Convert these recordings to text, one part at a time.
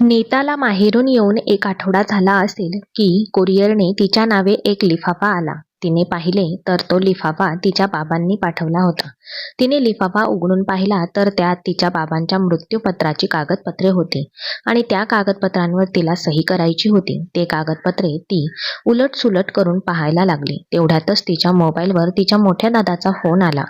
नेताला माहेरून येऊन एक आठवडा झाला असेल की कुरिअरने तिच्या नावे एक लिफाफा आला. तिने पाहिले तर तो लिफाफा तिच्या बाबांनी पाठवला होता. तिने लिफाफा उघडून पाहिला तर त्यात तिच्या बाबांच्या मृत्यूपत्राची कागदपत्रे होती आणि त्या कागदपत्रांवर तिला सही करायची होती. ते कागदपत्रे ती उलट सुलट करून पाहायला लागली. तेवढ्यातच तिच्या मोबाईलवर तिच्या मोठ्या दादाचा फोन आला.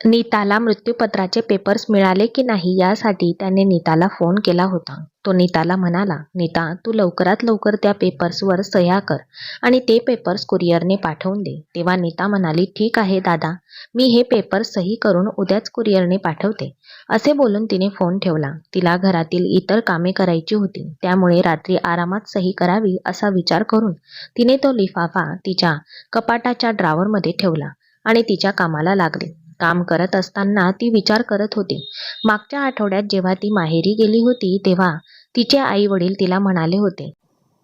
नीताला मृत्यूपत्राचे पेपर्स मिळाले की नाही यासाठी त्याने नीताला फोन केला होता. तो नीताला म्हणाला नीता तू लवकरात लवकर त्या पेपर्सवर सह्या कर आणि ते पेपर्स कुरिअरने पाठवून दे. तेव्हा नीता म्हणाली ठीक आहे दादा मी हे पेपर्स सही करून उद्याच कुरिअरने पाठवते. असे बोलून तिने फोन ठेवला. तिला घरातील इतर कामे करायची होती. त्यामुळे रात्री आरामात सही करावी असा विचार करून तिने तो लिफाफा तिच्या कपाटाच्या ड्रावरमध्ये ठेवला आणि तिच्या कामाला लागली. काम करत असताना ती विचार करत होती. मागच्या आठवड्यात जेव्हा ती माहेरी गेली होती तेव्हा तिचे आई वडील तिला म्हणाले होते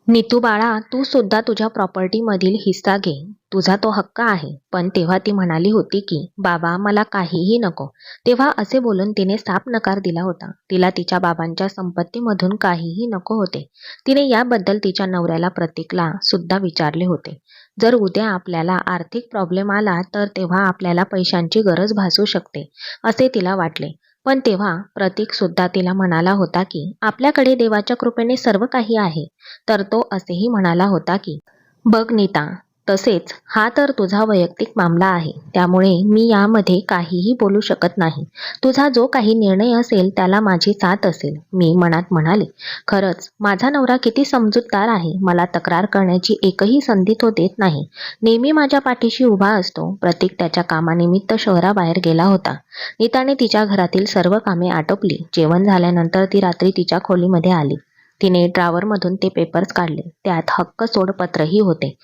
नीतू बाळा तू सुद्धा तुझ्या प्रॉपर्टीमधील हिस्सा घे. तुझा तो हक्क आहे. पण तेव्हा ती म्हणाली होती की बाबा मला काहीही नको. तेव्हा असे बोलून तिने साप नकार दिला होता. तिला तिच्या बाबांच्या संपत्तीमधून काहीही नको होते. तिने याबद्दल तिच्या नवऱ्याला प्रतीकला सुद्धा विचारले होते. जर उद्या आपल्याला आर्थिक प्रॉब्लेम आला तर तेव्हा आपल्याला पैशांची गरज भासू शकते असे तिला वाटले. पण तेव्हा प्रतीक सुद्धा तिला म्हणाला होता की आपल्याकडे देवाच्या कृपेने सर्व काही आहे. तर तो असेही म्हणाला होता की बघ नीता तसेच हा तर तुझा वैयक्तिक मामला आहे. त्यामुळे मी यामध्ये काहीही बोलू शकत नाही. तुझा जो काही निर्णय असेल त्याला माझी साथ असेल मी मनात म्हणाले. खरंच माझा नवरा किती समजूतदार आहे मला तक्रार करण्याची एकही संधी तो देत नाही. नेहमी माझ्या पाठीशी उभा असतो प्रतीक त्याच्या कामानिमित्त शहराबाहेर गेला होता. नीताने तिच्या घरातील सर्व कामे आटोपली जेवण झाल्यानंतर ती रात्री तिच्या खोलीमध्ये आली. तिने ड्रावरमधून ते पेपर्स काढले त्यात हक्क सोडपत्रही होते.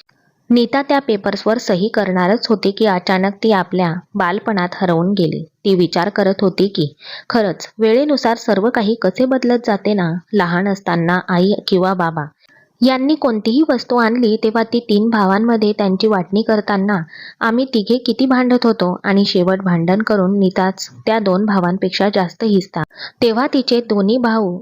नीता त्या पेपर्सवर सही करणारच होती की अचानक ती आपल्या बालपणात हरवून गेली. ती विचार करत होती की खरंच वेळेनुसार सर्व काही कसे बदलत जाते ना? लहान असताना आई किंवा बाबा यांनी कोणतीही वस्तू आणली तेव्हा ती तीन भावांमध्ये त्यांची वाटणी करताना आम्ही तिघे किती भांडत होतो आणि शेवट भांडण करून नीताच त्या दोन भावांपेक्षा जास्त हिसता. तेव्हा तिचे दोन्ही भाऊ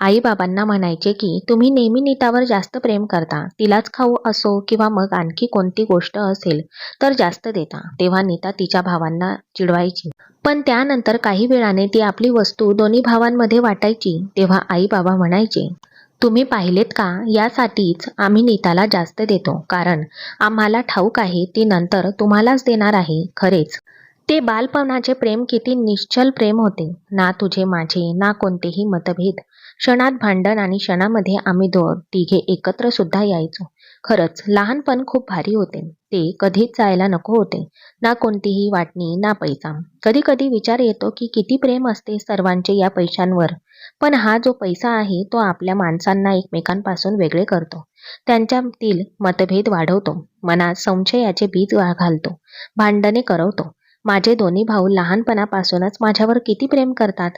आई बाबांना म्हणायचे की तुम्ही नेहमी नीतावर जास्त प्रेम करता. तिलाच खाऊ असो किंवा मग आणखी कोणती गोष्ट असेल तर जास्त देता. तेव्हा नीता तिच्या भावांना चिडवायची. पण त्यानंतर काही वेळाने ती आपली वस्तू दोन्ही भावांमध्ये वाटायची. तेव्हा आई बाबा म्हणायचे तुम्ही पाहिलेत का? यासाठीच आम्ही नीताला जास्त देतो. कारण आम्हाला ठाऊक आहे ती नंतर तुम्हालाच देणार आहे. खरेच. ते बालपणाचे प्रेम किती निश्चल प्रेम होते. ना तुझे माझे ना कोणतेही मतभेद. क्षणात भांडण आणि क्षणामध्ये आम्ही दो तिघे एकत्र सुद्धा यायचो. खरंच लहानपण खूप भारी होते. ते कधीच जायला नको होते. ना कोणतीही वाटणी ना पैसा. कधी कधी विचार येतो की किती प्रेम असते सर्वांचे या पैशांवर. पण हा जो पैसा आहे तो आपल्या माणसांना एकमेकांपासून वेगळे करतो. त्यांच्यातील मतभेद वाढवतो. मनात संशयाचे बीज घालतो. भांडणे करवतो. माझे दोन्ही भाऊ लहानपणापासूनच माझ्यावर किती प्रेम करतात.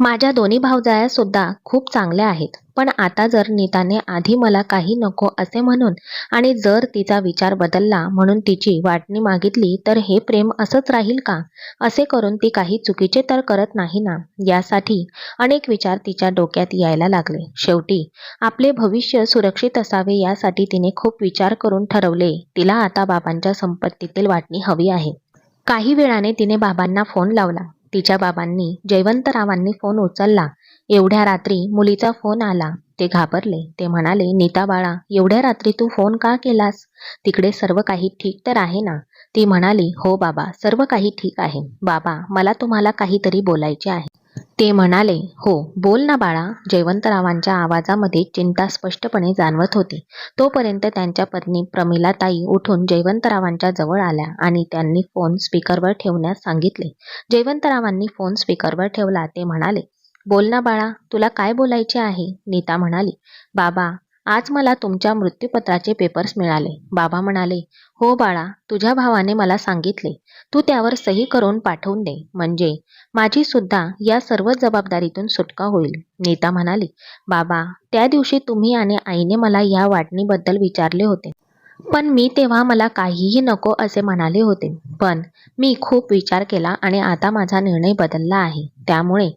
माझ्या दोन्ही भावजाया सुद्धा खूप चांगल्या आहेत. पण आता जर नीताने आधी मला काही नको असे म्हणून आणि जर तिचा विचार बदलला म्हणून तिची वाटणी मागितली तर हे प्रेम असंच राहील का? असे करून ती काही चुकीचे तर करत नाही ना? यासाठी अनेक विचार तिच्या डोक्यात यायला लागले. शेवटी आपले भविष्य सुरक्षित असावे यासाठी तिने खूप विचार करून ठरवले. तिला आता बाबांच्या संपत्तीतील वाटणी हवी आहे. काही वेळाने तिने बाबांना फोन लावला. तिच्या बाबांनी जयवंतरावांनी फोन उचलला. एवढ्या रात्री मुलीचा फोन आला. ते घाबरले. ते म्हणाले नीता बाळा एवढ्या रात्री तू फोन का केलास? तिकडे सर्व काही ठीक तर आहे ना? ती म्हणाली हो बाबा सर्व काही ठीक आहे. बाबा मला तुम्हाला काहीतरी बोलायचे आहे. ते म्हणाले हो बोल ना बाळा जयवंतरावांच्या आवाजामध्ये चिंता स्पष्टपणे जाणवत होती. तोपर्यंत त्यांच्या पत्नी प्रमिलाताई उठून जयवंतरावांच्या जवळ आल्या आणि त्यांनी फोन स्पीकरवर ठेवण्यास सांगितले. जयवंतरावांनी फोन स्पीकरवर ठेवला ते म्हणाले बोल ना बाळा तुला काय बोलायचे आहे? नीता म्हणाली बाबा आज मला तुमच्या मृत्यूपत्राचे पेपर्स मिळाले. बाबा म्हणाले हो बाळा तुझ्या भावाने मला सांगितले. तू त्यावर सही करून पाठवून दे. म्हणजे माझी सुद्धा या सर्व जबाबदारीतून सुटका होईल. नीता म्हणाली बाबा त्या दिवशी तुम्ही आणि आईने मला या वाटणीबद्दल विचारले होते. पण मी तेव्हा मला काहीही नको असे म्हणाले होते. पण मी खूप विचार केला आणि आता माझा निर्णय बदलला आहे. त्यामुळे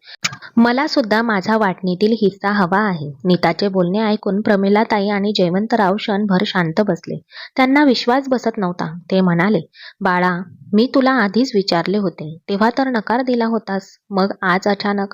मला सुद्धा माझा वाटणीतील हिस्सा हवा आहे. नीताचे बोलणे ऐकून प्रमिलाताई आणि जयवंतराव क्षणभर शांत बसले. त्यांना विश्वास बसत नव्हता. ते म्हणाले बाळा मी तुला आधीच विचारले होते. तेव्हा तर नकार दिला होतास. मग आज अचानक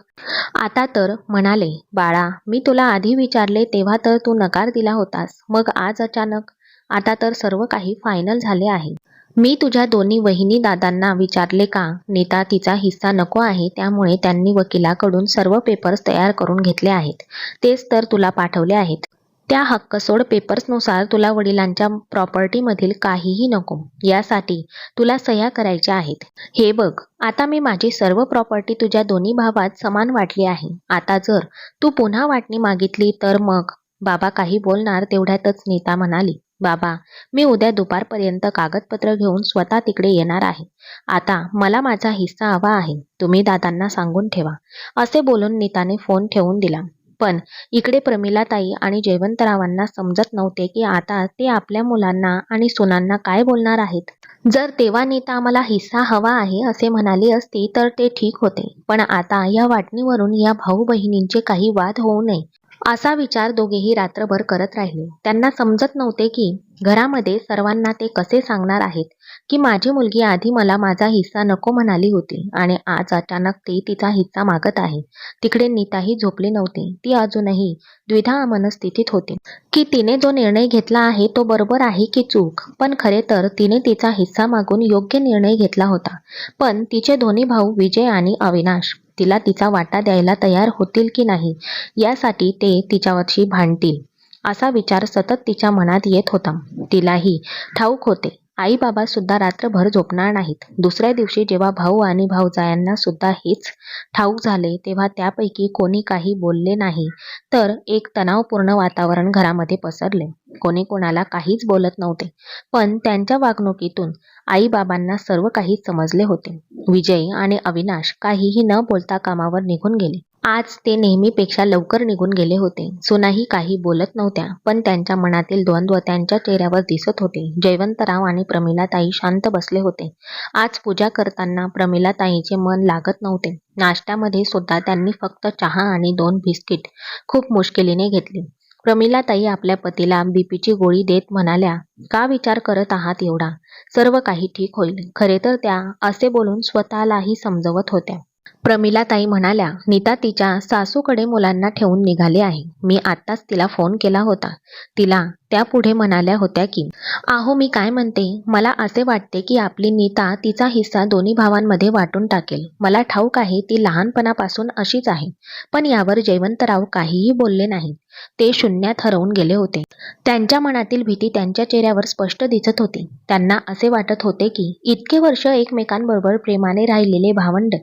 आता तर म्हणाले बाळा मी तुला आधी विचारले तेव्हा तर तू नकार दिला होतास. मग आज अचानक आता तर सर्व काही फायनल झाले आहे. मी तुझ्या दोन्ही वहिनी दादांना विचारले का? नीता तिचा हिस्सा नको आहे त्यामुळे त्यांनी वकिलाकडून सर्व पेपर्स तयार करून घेतले आहेत. तेच तर तुला पाठवले आहेत. त्या हक्कसोड पेपर्सनुसार तुला वडिलांच्या प्रॉपर्टीमधील काहीही नको. यासाठी तुला सह्या करायच्या आहेत. हे बघ आता मी माझी सर्व प्रॉपर्टी तुझ्या दोन्ही भावात समान वाटली आहे. आता जर तू पुन्हा वाटणी मागितली तर मग? बाबा काही बोलणार तेवढ्यातच नीता म्हणाली. बाबा मी उद्या दुपारपर्यंत कागदपत्र घेऊन स्वतः तिकडे येणार आहे. आता मला माझा हिस्सा हवा आहे. तुम्ही दादांना सांगून ठेवा. असे बोलून नीताने फोन ठेवून दिला. पण इकडे प्रमिलाताई आणि जयवंतरावांना समजत नव्हते की आता ते आपल्या मुलांना आणि सुनांना काय बोलणार आहेत. जर तेव्हा नीता आम्हाला हिस्सा हवा आहे असे म्हणाली असती तर ते ठीक होते. पण आता या वाटणीवरून या भाऊ बहिणींचे काही वाद होऊ नये. असा विचार दोघेही रात्रभर करत राहिले. त्यांना समजत नव्हते की घरामध्ये सर्वांना ते कसे सांगणार आहेत की माझी मुलगी आधी मला माझा हिस्सा नको म्हणाली होती आणि आज अचानक ती तिचा हिस्सा मागत आहे. तिकडे नीताही झोपली नव्हती. ती अजूनही द्विधा मनस्थितीत होती. की तिने जो निर्णय घेतला आहे तो बरोबर आहे की चूक पण खरे तर तिने तिचा हिस्सा मागून योग्य निर्णय घेतला होता. पण तिचे दोन्ही भाऊ विजय आणि अविनाश. तिला तिचा वाटा द्यायला तयार होतील की नाही यासाठी ते तिच्यावरशी भांडतील असा विचार सतत तिच्या मनात येत होता. तिलाही ठाऊक होते. आई बाबा सुद्धा रात्रभर झोपणार नाहीत. दुसऱ्या दिवशी जेव्हा भाऊ आणि भाऊजायांना सुद्धा हेच ठाऊक झाले तेव्हा त्यापैकी कोणी काही बोलले नाही. तर एक तणावपूर्ण वातावरण घरामध्ये पसरले. कोणी कोणाला काहीच बोलत नव्हते. पण त्यांच्या वागणुकीतून आई बाबांना सर्व काही समजले होते. विजय आणि अविनाश काहीही न बोलता कामावर निघून गेले. आज ते नेहमीपेक्षा लवकर निघून गेले होते. सुनाही काही बोलत नव्हत्या पण त्यांच्या मनातील द्वंद्व त्यांच्या चेहऱ्यावर दिसत होते. जयवंतराव आणि प्रमिलाताई शांत बसले होते. आज पूजा करताना प्रमिलाताईचे मन लागत नव्हते. नाश्त्यामध्ये सुद्धा त्यांनी फक्त चहा आणि दोन बिस्किट खूप मुश्किलीने घेतली. प्रमिलाताई आपल्या पतीला बीपीची गोळी देत म्हणाल्या का विचार करत आहात एवढा? सर्व काही ठीक होईल. खरे तर त्या असे बोलून स्वतःलाही समजवत होत्या. प्रमिलाताई म्हणाल्या नीता तिच्या सासूकडे मुलांना ठेवून निघाली आहे. मी आत्ताच तिला फोन केला होता. तिला त्या पुढे म्हणाल्या होत्या की आहो मी काय म्हणते? मला असे वाटते की आपली नीता तिचा हिस्सा दोन्ही भावांमध्ये वाटून टाकेल. मला ठाऊक आहे ती लहानपणापासून अशीच आहे. पण यावर जयवंतराव काहीही बोलले नाहीत. ते शून्यात हरवून गेले होते. त्यांच्या मनातील भीती त्यांच्या चेहऱ्यावर स्पष्ट दिसत होती. त्यांना असे वाटत होते की इतके वर्ष एकमेकांबरोबर प्रेमाने राहिलेले भावंड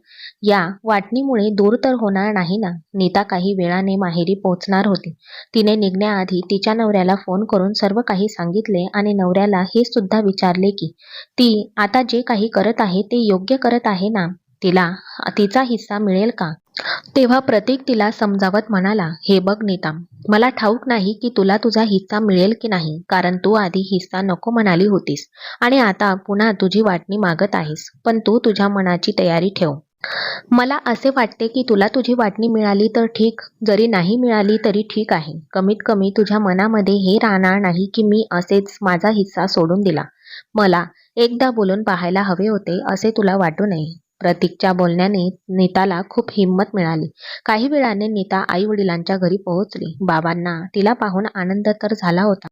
या वाटणीमुळे दूर तर होणार नाही ना? नीता काही वेळाने माहेरी पोहोचणार होती. तिने निघण्याआधी तिच्या नवऱ्याला फोन करून सर्व काही सांगितले आणि नवऱ्याला हे सुद्धा विचारले की ती आता जे काही करत आहे ते योग्य करत आहे ना? तिला तिचा हिस्सा मिळेल का? तेव्हा प्रतीक तिला समजावत म्हणाला हे बघ नीता मला ठाऊक नाही की तुला तुझा हिस्सा मिळेल की नाही कारण तू आधी हिस्सा नको म्हणाली होतीस आणि आता पुन्हा तुझी वाटणी मागत आहेस पण तू तुझ्या मनाची तयारी ठेव. मला असे वाटते की तुला तुझी वाटणी मिळाली तर ठीक. जरी नाही मिळाली तरी ठीक आहे. कमीत कमी तुझ्या मनामध्ये हे राहणार नाही की मी असेच माझा हिस्सा सोडून दिला. मला एकदा बोलून पाहायला हवे होते असे तुला वाटू नये. प्रतीकच्या बोलण्याने नीताला खूप हिंमत मिळाली. काही वेळाने नीता आई वडिलांच्या घरी पोहोचली. बाबांना तिला पाहून आनंद तर झाला होता.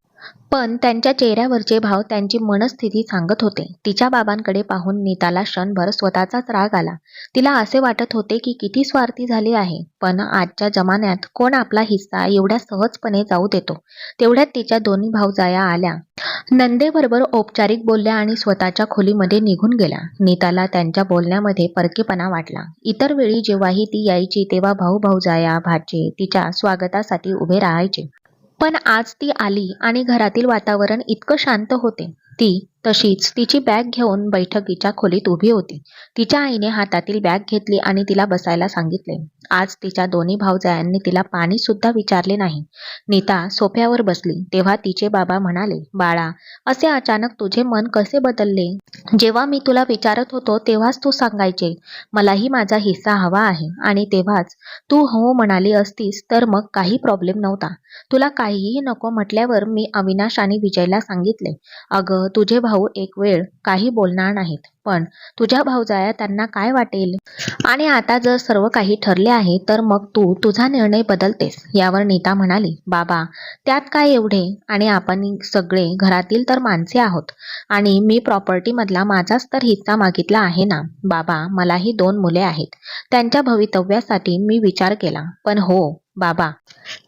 पण त्यांच्या चेहऱ्यावरचे भाव त्यांची मनस्थिती सांगत होते. तिच्या बाबांकडे पाहून नीताला क्षणभर स्वतःचाच राग आला. तिला असे वाटत होते की किती स्वार्थी झाली आहे पण आजच्या जमान्यात कोण आपला हिस्सा एवढ्या सहजपणे जाऊ देतो? तेवढ्यात तिच्या दोन्ही भाऊजाया आल्या. नंदेबरोबर औपचारिक बोलल्या आणि स्वतःच्या खोलीमध्ये निघून गेल्या नीताला त्यांच्या बोलण्यामध्ये परकेपणा वाटला. इतर वेळी जेव्हाही ती यायची तेव्हा भाऊ भाऊजाया भाचे तिच्या स्वागतासाठी उभे राहायचे. पण आज ती आली आणि घरातील वातावरण इतकं शांत होते. ती तशीच तिची बॅग घेऊन बैठकीच्या खोलीत उभी होती. तिच्या आईने हातातील बॅग घेतली आणि तिला बसायला सांगितले. आज तिच्या दोन्ही भावजायांनी तिला पाणी सुद्धा विचारले नाही. नीता सोफ्यावर बसली. तेव्हा तिचे बाबा म्हणाले बाळा असे अचानक तुझे मन कसे बदलले? जेव्हा मी तुला विचारत होतो तेव्हाच तू सांगायचे. मलाही माझा हिस्सा हवा आहे. आणि तेव्हाच तू हो म्हणाली असतीस तर मग काही प्रॉब्लेम नव्हता. तुला काहीही नको म्हटल्यावर मी अविनाश आणि विजयला सांगितले अगं तुझे भाऊ भाऊ एक वेळ काही बोलणार नाहीत. पण तुझ्या भाऊजाया त्यांना काय वाटेल? आणि आता जर सर्व काही ठरले आहे तर मग तू तुझा निर्णय बदलतेस यावर नीता म्हणाली. बाबा त्यात काय एवढे? आणि आपण सगळे घरातील तर माणसे आहोत. आणि मी प्रॉपर्टी मधला माझाच तर हिस्सा मागितला आहे ना? बाबा मलाही दोन मुले आहेत. त्यांच्या भवितव्यासाठी मी विचार केला. पण हो बाबा.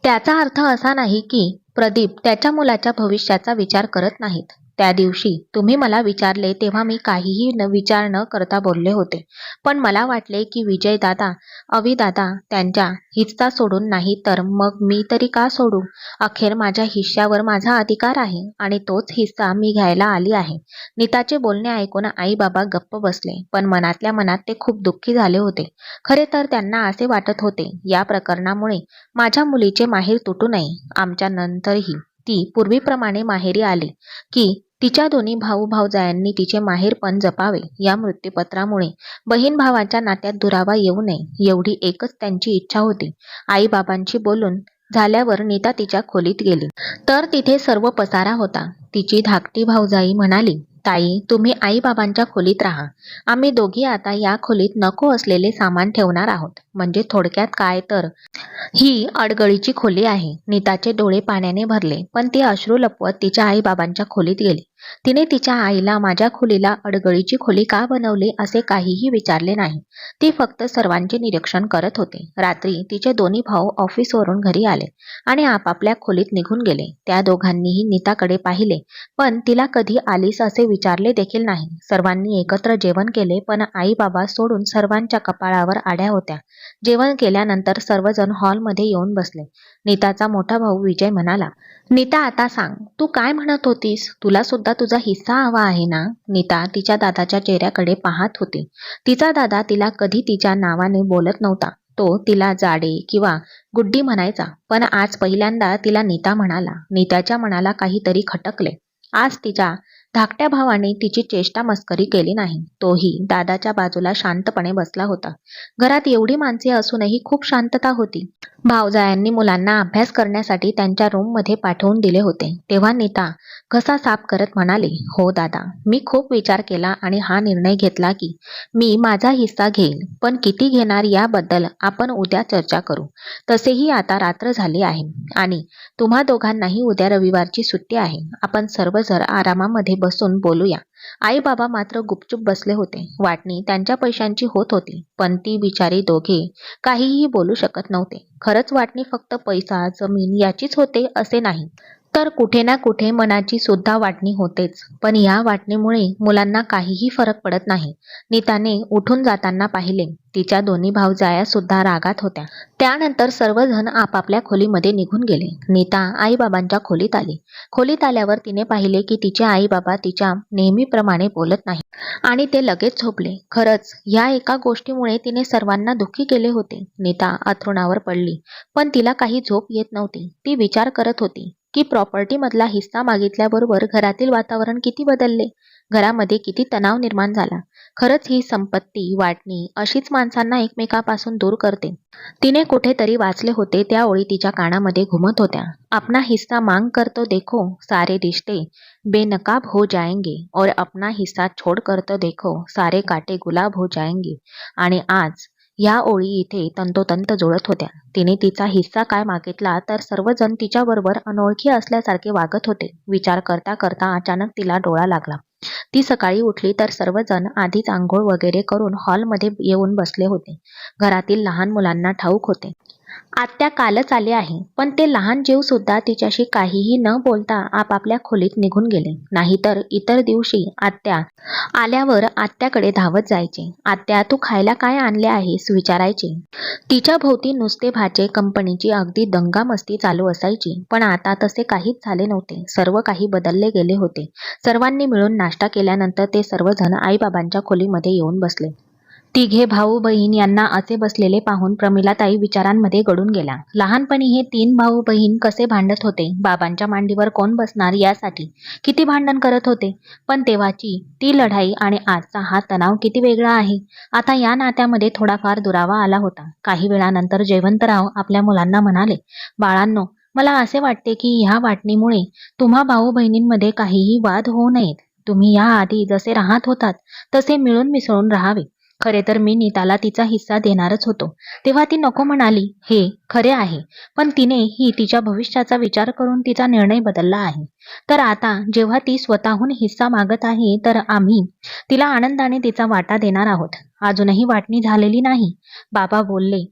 त्याचा अर्थ असा नाही की प्रदीप त्याच्या मुलाच्या भविष्याचा विचार करत नाहीत. त्या दिवशी तुम्ही मला विचारले तेव्हा मी काहीही न विचार न करता बोलले होते. पण मला वाटले की विजयदादा अविदादा त्यांच्या हिस्सा सोडून नाही तर मग मी तरी का सोडू? अखेर माझ्या हिश्श्यावर माझा अधिकार आहे आणि तोच हिस्सा मी घ्यायला आली आहे. नीताचे बोलणे ऐकून आई बाबा गप्प बसले पण मनातल्या मनात ते खूप दुःखी झाले होते. खरे तर त्यांना असे वाटत होते या प्रकरणामुळे माझ्या मुलीचे माहेर तुटू नये आमच्या नंतरही. ती पूर्वीप्रमाणे माहेरी आली की तिच्या दोन्ही भाऊ भाऊजायांनी तिचे माहेरपण जपावे या मृत्यूपत्रामुळे. बहीण भावाच्या नात्यात दुरावा येऊ नये एवढी एकच त्यांची इच्छा होती. आईबाबांशी बोलून झाल्यावर नीता तिच्या खोलीत गेली. तर तिथे सर्व पसारा होता. तिची धाकटी भाऊजाई म्हणाली ताई तुम्ही आईबाबांच्या खोलीत राहा. आम्ही दोघी आता या खोलीत नको असलेले सामान ठेवणार आहोत. म्हणजे थोडक्यात काय तर. ही अडगळीची खोली आहे. नीताचे डोळे पाण्याने भरले पण ती अश्रू लपवत तिच्या आई बाबांच्या खोलीत गेली. तिने तिच्या आईला माझ्या खोलीला अडगळीची खोली का बनवली असे काहीही विचारले नाही. ती फक्त सर्वांचे निरीक्षण करत होते. रात्री तिचे दोन्ही भाऊ ऑफिसवरून घरी आले आणि आपापल्या खोलीत निघून गेले. त्या दोघांनीही नीताकडे पाहिले पण तिला कधी आलीस असे विचारले देखील नाही. सर्वांनी एकत्र जेवण केले पण आई बाबा सोडून सर्वांच्या कपाळावर आड्या होत्या. जेवण केल्यानंतर सर्वजण हॉलमध्ये येऊन बसले. नीताचा मोठा भाऊ विजय म्हणाला नीता आता सांग तू काय म्हणत होतीस? तुला सुद्धा तुझा हिस्सा हवा आहे ना? नीता तिच्या दादाच्या चेहऱ्याकडे पाहत होती. तिचा दादा तिला कधी तिच्या नावाने बोलत नव्हता. तो तिला जाडे किंवा गुड्डी म्हणायचा पण आज पहिल्यांदा तिला नीता म्हणाला. नीताच्या मनाला काहीतरी खटकले. आज तिच्या धाकट्या भावाने तिची चेष्टा मस्करी केली नाही. तोही दादाच्या बाजूला शांतपणे बसला होता. घरात एवढी माणसे असूनही खूप शांतता होती. भावजायांनी मुलांना अभ्यास करण्यासाठी त्यांच्या रूममध्ये पाठवून दिले होते. तेव्हा नीता घसा साफ करत म्हणाली हो दादा मी खूप विचार केला आणि हा निर्णय घेतला की मी माझा हिस्सा घेईन पण किती घेणार याबद्दल आपण उद्या चर्चा करू. तसेही आता रात्र झाली आहे आणि तुम्हा दोघांनाही उद्या रविवारची सुट्टी आहे. आपण सर्वजण आरामामध्ये बसून बोलूया. आई बाबा मात्र गुपचूप बसले होते. वाटणी त्यांच्या पैशांची होत होती पण ती बिचारी दोघे काहीही बोलू शकत नव्हते. खरंच वाटणी फक्त पैसा जमीन याचीच होते असे नाही. तर कुठे ना कुठे मनाची सुद्धा वाटणी होतेच. पण या वाटणीमुळे मुलांना काहीही फरक पडत नाही. नीताने उठून जाताना पाहिले. तिच्या दोन्ही भावजाया सुद्धा रागात होत्या. त्यानंतर सर्वजण आपापल्या खोलीमध्ये निघून गेले. नीता आईबाबांच्या खोलीत आली. खोलीत आल्यावर तिने पाहिले की तिचे आईबाबा तिच्या नेहमीप्रमाणे बोलत नाही आणि ते लगेच झोपले. खरंच या एका गोष्टीमुळे तिने सर्वांना दुःखी केले होते. नीता अथरुणावर पडली. पण तिला काही झोप येत नव्हती. ती विचार करत होती. की प्रॉपर्टीमधला हिस्सा मागितल्याबरोबर घरातील वातावरण किती बदलले? घरामध्ये किती तणाव निर्माण झाला? खरंच ही संपत्ती वाटणी अशीच माणसांना एकमेकापासून दूर करते. तिने कुठेतरी वाचले होते त्या ओळी तिच्या कानामध्ये घुमत होत्या. अपना हिस्सा मांग कर तो देखो सारे रिश्ते बेनकाब हो जाएंगे और अपना हिस्सा छोड़ कर तो देखो सारे काटे गुलाब हो जाएंगे. आणि आज या ओळी इथे तंतोतंत जुळत होत्या. तिने तिचा हिस्सा काय मागितला तर सर्वजण तिच्याबरोबर अनोळखी असल्यासारखे वागत होते. विचार करता करता अचानक तिला डोळा लागला. ती सकाळी उठली तर सर्वजण आधीच आंघोळ वगैरे करून हॉलमध्ये येऊन बसले होते. घरातील लहान मुलांना ठाऊक होते. आत्या कालच आले आहे पण ते लहान जीव सुद्धा तिच्याशी काहीही न बोलता आपापल्या खोलीत निघून गेले. नाहीतर इतर दिवशी आत्या आल्यावर आत्याकडे धावत जायचे. आत्या तू खायला काय आणले आहेस विचारायचे. तिच्या भोवती नुसते भाचे कंपनीची अगदी दंगामस्ती चालू असायची पण आता तसे काहीच झाले नव्हते. सर्व काही बदलले गेले होते. सर्वांनी मिळून नाश्ता केल्यानंतर ते सर्वजण आईबाबांच्या खोलीमध्ये येऊन बसले. तिघे भाऊ बहीण यांना असे बसलेले पाहून प्रमिलाताई विचारांमध्ये गडून गेला. लहानपणी हे तीन भाऊ बहीण कसे भांडत होते? बाबांच्या मांडीवर कोण बसणार यासाठी? किती भांडण करत होते? पण तेव्हाची ती लढाई आणि आजचा हा तणाव किती वेगळा आहे? आता या नात्यामध्ये थोडाफार दुरावा आला होता. काही वेळानंतर जयवंतराव आपल्या मुलांना म्हणाले बाळांनो मला असे वाटते की ह्या वाटणीमुळे तुम्हा भाऊ बहिणींमध्ये काहीही वाद होऊ नयेत. तुम्ही या आधी जसे राहत होतात तसे मिळून मिसळून राहावे. खरे तर मी नीताला तिचा हिस्सा देणारच होतो. तेव्हा ती नको म्हणाली हे खरे आहे. पण तिने ही तिच्या भविष्याचा विचार करून तिचा निर्णय बदलला आहे. तर आता जेव्हा ती स्वतःहून हिस्सा मागत आहे तर आम्ही तिला आनंदाने तिचा वाटा देणार आहोत. अजूनही वाटणी झालेली नाही बाबा बोलले.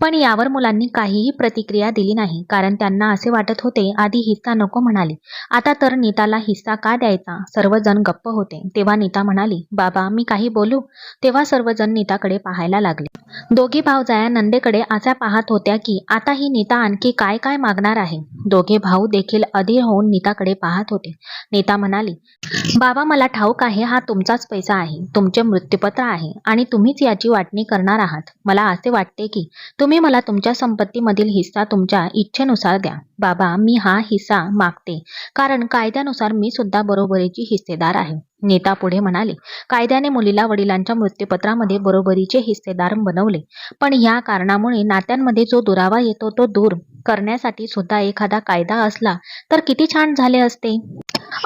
पण यावर मुलांनी काहीही प्रतिक्रिया दिली नाही कारण त्यांना असे वाटत होते आधी हिस्सा नको म्हणाले. आता तर नीताला हिस्सा का द्यायचा? सर्वजण गप्प होते. तेव्हा नीता म्हणाली बाबा मी काही बोलू? तेव्हा सर्वजण नीताकडे पाहायला लागले. दोघी भावजाया नंदेकडे असा पाहत होत्या की आता ही नीता आणखी काय काय मागणार आहे? दोघे भाऊ देखील अधीर होऊन नीताकडे पाहत होते. नीता म्हणाली बाबा मला ठाऊक आहे हा तुमचाच पैसा आहे. तुमचे मृत्यूपत्र आहे आणि तुम्हीच याची वाटणी करणार आहात. मला असे वाटते की तुम्ही मला तुमच्या संपत्तीमधील हिस्सा तुमच्या इच्छेनुसार द्या. बाबा मी हा हिस्सा मागते. कारण कायद्यानुसार मी सुद्धा बरोबरीची हिस्सेदार आहे. नेता पुढे म्हणाले कायद्याने मुलीला वडिलांच्या मृत्यूपत्रामध्ये बरोबरीचे हिस्सेदार बनवले. पण या कारणामुळे नात्यांमध्ये जो दुरावा येतो तो दूर करण्यासाठी सुद्धा एखादा कायदा असला तर किती छान झाले असते.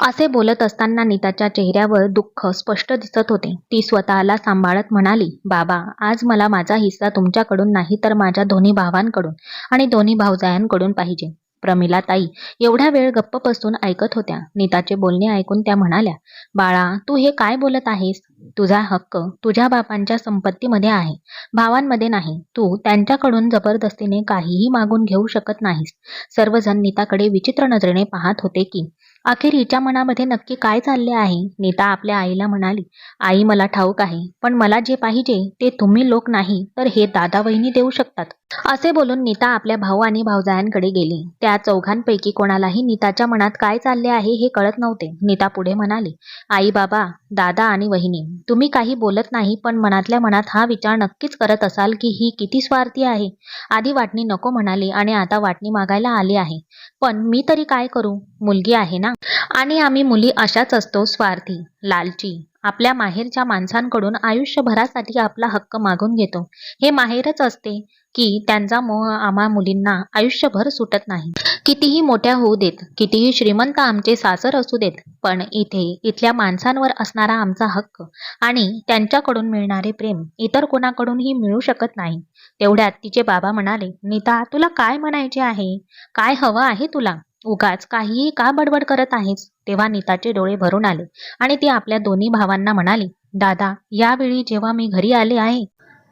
असे बोलत असताना नीताच्या चेहऱ्यावर दुःख स्पष्ट दिसत होते. ती स्वतःला सांभाळत म्हणाली बाबा आज मला माझा हिस्सा तुमच्याकडून नाही तर माझ्या दोन्ही भावांकडून आणि दोन्ही भाऊजायांकडून पाहिजे. प्रमिलाताई एवढा वेळ गप्प बसून ऐकत होत्या. नीताचे बोलणे ऐकून त्या म्हणाल्या बाळा तू हे काय बोलत आहेस? तुझा हक्क तुझ्या बापांच्या संपत्तीमध्ये आहे. भावांमध्ये नाही. तू त्यांच्याकडून जबरदस्तीने काहीही मागून घेऊ शकत नाहीस. सर्वजण नीताकडे विचित्र नजरेने पाहत होते की अखेर हिच्या मनामध्ये नक्की काय चालले आहे? नीता आपल्या आईला म्हणाली आई मला ठाऊक आहे पण मला जे पाहिजे ते तुम्ही लोक नाही तर हे दादा वहिनी देऊ शकतात. असे बोलून नीता आपल्या भाऊ आणि भाऊजायांकडे गेली. त्या चौघांपैकी कोणालाही नीताच्या मनात काय चालले आहे हे कळत नव्हते. नीता पुढे म्हणाली आई बाबा दादा आणि वहिनी तुम्ही काही बोलत नाही पण मनातल्या मनात हा विचार नक्कीच करत असाल की ही किती स्वार्थी आहे. आधी वाटणी नको म्हणाली आणि आता वाटणी मागायला आली आहे. पण मी तरी काय करू? मुलगी आहे ना? आणि आम्ही मुली अशाच असतो स्वार्थी लालची. आपल्या माहेरच्या माणसांकडून आयुष्यभरासाठी आपला हक्क मागून घेतो. हे माहेरच असते की त्यांचा मोह आम्हा मुलींना आयुष्यभर सुटत नाही. कितीही मोठ्या होऊ देत कितीही श्रीमंत आमचे सासर असू देत पण इथे इथल्या माणसांवर असणारा आमचा हक्क आणि त्यांच्याकडून मिळणारे प्रेम इतर कोणाकडूनही मिळू शकत नाही. तेवढ्यात तिचे बाबा म्हणाले नीता तुला काय म्हणायचे आहे? काय हवं आहे तुला? उगाच काहीही का बडबड करत आहेस? तेव्हा नीताचे डोळे भरून आले आणि ती आपल्या दोन्ही भावांना म्हणाली दादा यावेळी जेव्हा मी घरी आले आहे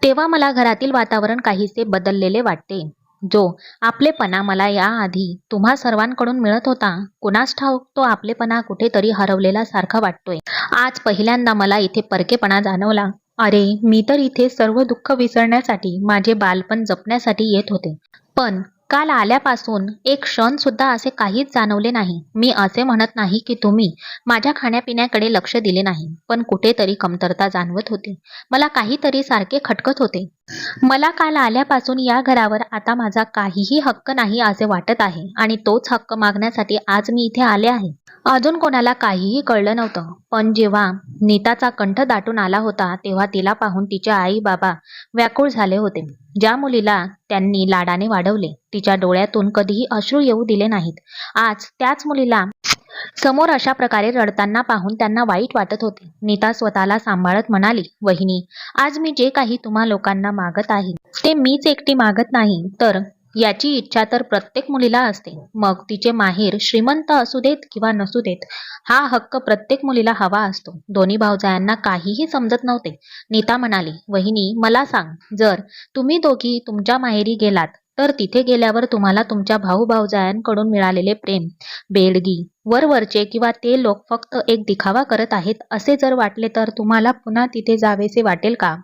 तेव्हा मला घरातील वातावरण काहीसे बदललेले वाटते. जो आपलेपणा मला याआधी तुम्हा सर्वांकडून मिळत होता कुणास ठाऊक तो आपलेपणा कुठेतरी हरवलेला सारखा वाटतोय. आज पहिल्यांदा मला इथे परकेपणा जाणवला. अरे मी तर इथे सर्व दुःख विसरण्यासाठी माझे बालपण जपण्यासाठी येत होते. पण काल आल्यापासून एक क्षण सुद्धा असे काहीच जाणवले नाही. मी असे म्हणत नाही की तुम्ही माझ्या खाण्यापिण्याकडे लक्ष दिले नाही पण कुठेतरी कमतरता जाणवत होती. मला काहीतरी सारखे खटकत होते. मला काल आल्यापासून या घरावर आता माझा काहीही हक्क नाही असे वाटत आहे आणि तोच हक्क मागण्यासाठी आज मी इथे आले आहे. अजून कोणाला काहीही कळलं नव्हतं पण जेव्हा नीताचा कंठ दाटून आला होता तेव्हा तिला पाहून तिचे आई बाबा व्याकुळ झाले होते. ज्या मुलीला त्यांनी लाडाने वाढवले तिच्या डोळ्यातून कधीही अश्रू येऊ दिले नाहीत. आज त्याच मुलीला समोर अशा प्रकारे रडताना पाहून त्यांना वाईट वाटत होते. नीता स्वतःला सांभाळत म्हणाली वहिनी आज मी जे काही तुम्हा लोकांना मागत आहे ते मीच एकटी मागत नाही तर याची इच्छा तर प्रत्येक मुलीला असते. मग तिचे माहेर श्रीमंत असू देत किंवा नसू देत हा हक्क प्रत्येक मुलीला हवा असतो. दोन्ही भाऊजायांना काहीही समजत नव्हते. नीता म्हणाली वहिनी मला सांग जर तुम्ही दोघी तुमच्या माहेरी गेलात तर तिथे गेल्यावर तुम्हाला तुमच्या भाऊ भाऊजायांकडून मिळालेले प्रेम बेडगी वरवरचे किंवा ते लोक फक्त एक दिखावा करत आहेत असे जर वाटले तर तुम्हाला पुन्हा तिथे जावेसे वाटेल का?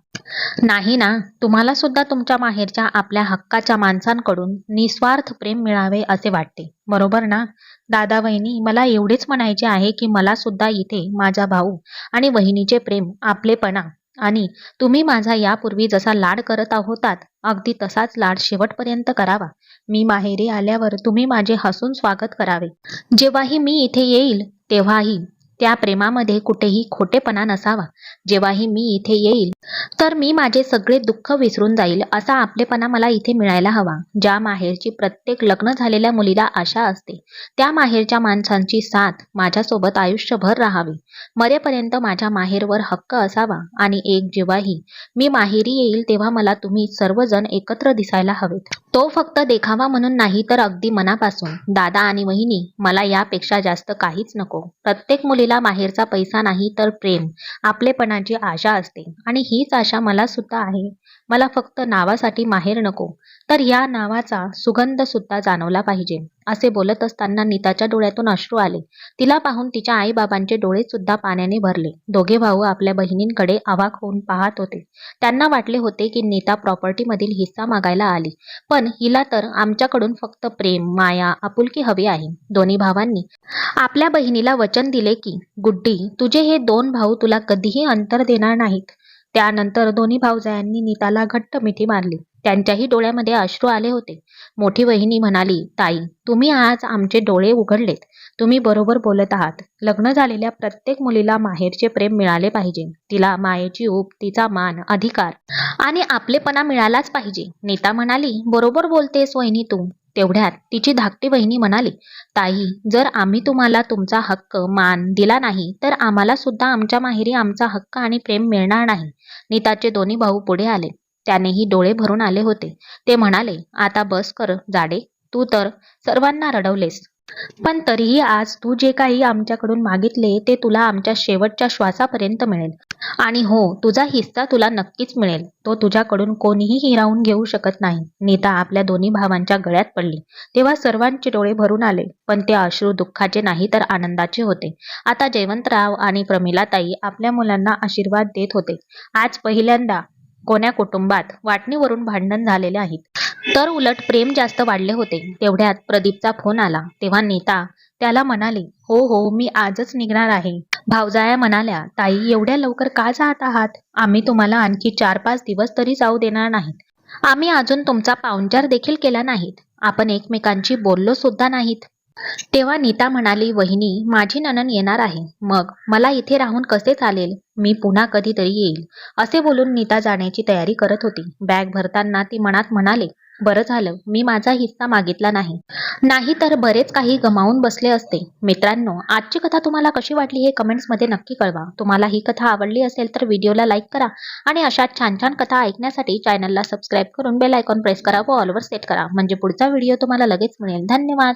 नाही ना तुम्हाला सुद्धा तुमच्या माहेरच्या आपल्या हक्काच्या माणसांकडून निस्वार्थ प्रेम मिळावे असे वाटते. बरोबर ना? दादा वहिनी मला एवढेच म्हणायचे आहे की मला सुद्धा इथे माझा भाऊ आणि वहिनीचे प्रेम आपलेपणा आणि तुम्ही माझा यापूर्वी जसा लाड करत आहोतात अगदी तसाच लाड शेवटपर्यंत करावा. मी माहेरी आल्यावर तुम्ही माझे हसून स्वागत करावे. जेव्हाही मी इथे येईल तेव्हाही त्या प्रेमामध्ये कुठेही खोटेपणा नसावा. जेव्हाही मी इथे येईल तर मी माझे सगळे दुःख विसरून जाईल असा आपलेपणा मला इथे मिळायला हवा. ज्या माहेरची प्रत्येक लग्न झालेल्या मुलीला आशा असते त्या माहेरच्या माणसांची साथ माझ्यासोबत आयुष्यभर राहावी. मरेपर्यंत माझ्या माहेरवर हक्क असावा आणि एक जेव्हाही मी माहेरी येईल तेव्हा मला तुम्ही सर्वजण एकत्र दिसायला हवेत. तो फक्त देखावा म्हणून नाही तर अगदी मनापासून दादा आणि वहिनी मला यापेक्षा जास्त काहीच नको. प्रत्येक मुलीला माहेरचा पैसा नाही तर प्रेम आपलेपणाची आशा असते. आणि हीच आशा मला सुद्धा आहे. मला फक्त नावासाठी माहेर नको. तर या नावाचा सुगंध सुद्धा जाणवला पाहिजे असे बोलत असताना नीताच्या डोळ्यातून अश्रू आले. तिला पाहून तिच्या आईबाबांचे डोळे सुद्धा पाण्याने भरले. दोघे भाऊ आपल्या बहिणींकडे अवाक होऊन पाहत होते. त्यांना वाटले होते की नीता प्रॉपर्टीमधील हिस्सा मागायला आली. पण हिला तर आमच्याकडून फक्त प्रेम माया आपुलकी हवी आहे. दोन्ही भावांनी आपल्या बहिणीला वचन दिले की गुड्डी तुझे हे दोन भाऊ तुला कधीही अंतर देणार नाहीत. त्यानंतर दोन्ही भाऊजायांनी नीताला घट्ट मिठी मारली. त्यांच्याही डोळ्यामध्ये अश्रू आले होते. मोठी वहिनी म्हणाली ताई तुम्ही आज आमचे डोळे उघडलेत. तुम्ही बरोबर बोलत आहात. लग्न झालेल्या प्रत्येक मुलीला माहेरचे प्रेम मिळाले पाहिजे. तिला मायेची ऊब तिचा मान अधिकार आणि आपलेपणा मिळालाच पाहिजे. नीता म्हणाली बरोबर बोलतेस वहिनी तू. तेवढ्यात तिची धाकटी बहिणी म्हणाली ताई जर आम्ही तुम्हाला तुमचा हक्क मान दिला नाही तर आम्हाला सुद्धा आमच्या माहेरी आमचा हक्क आणि प्रेम मिळणार नाही. नीताचे दोन्ही भाऊ पुढे आले. त्यानेही डोळे भरून आले होते. ते म्हणाले आता बस कर जाडे. तू तर सर्वांना रडवलेस. पण तरीही आज तू जे काही आमच्याकडून मागितले ते तुला आमच्या शेवटच्या श्वासापर्यंत मिळेल. आणि हो तुझा हिस्सा तुला नक्कीच मिळेल. तो तुझ्याकडून कोणीही हिरावून घेऊ शकत नाही. नीता आपल्या दोन्ही भावांच्या गळ्यात पडली. तेव्हा सर्वांचे डोळे भरून आले पण ते अश्रू दुःखाचे नाही तर आनंदाचे होते. आता जयवंतराव आणि प्रमिलाताई आपल्या मुलांना आशीर्वाद देत होते. आज पहिल्यांदा कोण्या कुटुंबात वाटणीवरून भांडण झालेले आहेत. तर उलट प्रेम जास्त वाढले होते. तेवढ्यात प्रदीपचा फोन आला. तेव्हा नीता त्याला म्हणाली हो हो मी आजच निघणार आहे. भावजाया म्हणाल्या ताई एवढ्या लवकर का जात आहात? आम्ही तुम्हाला आणखी चार पाच दिवस तरी जाऊ देणार नाहीत. आम्ही अजून तुमचा पाहुणचार देखील केला नाहीत. आपण एकमेकांशी बोललो सुद्धा नाहीत. तेव्हा नीता म्हणाली वहिनी माझी ननन येणार आहे. मग मला इथे राहून कसे चालेल? मी पुन्हा कधीतरी येईल. असे बोलून नीता जाण्याची तयारी करत होती. बॅग भरताना ती मनात म्हणाले बरं झालं मी माझा हिस्सा मागितला नाही. नाही तर बरेच काही गमावून बसले असते. मित्रांनो आजची कथा तुम्हाला कशी वाटली हे कमेंट्समध्ये नक्की कळवा. तुम्हाला ही कथा आवडली असेल तर व्हिडिओला लाईक करा आणि अशा छान छान कथा ऐकण्यासाठी चॅनलला सबस्क्राईब करून बेल आयकॉन प्रेस करा व ऑलवर सेट करा. म्हणजे पुढचा व्हिडिओ तुम्हाला लगेच मिळेल. धन्यवाद!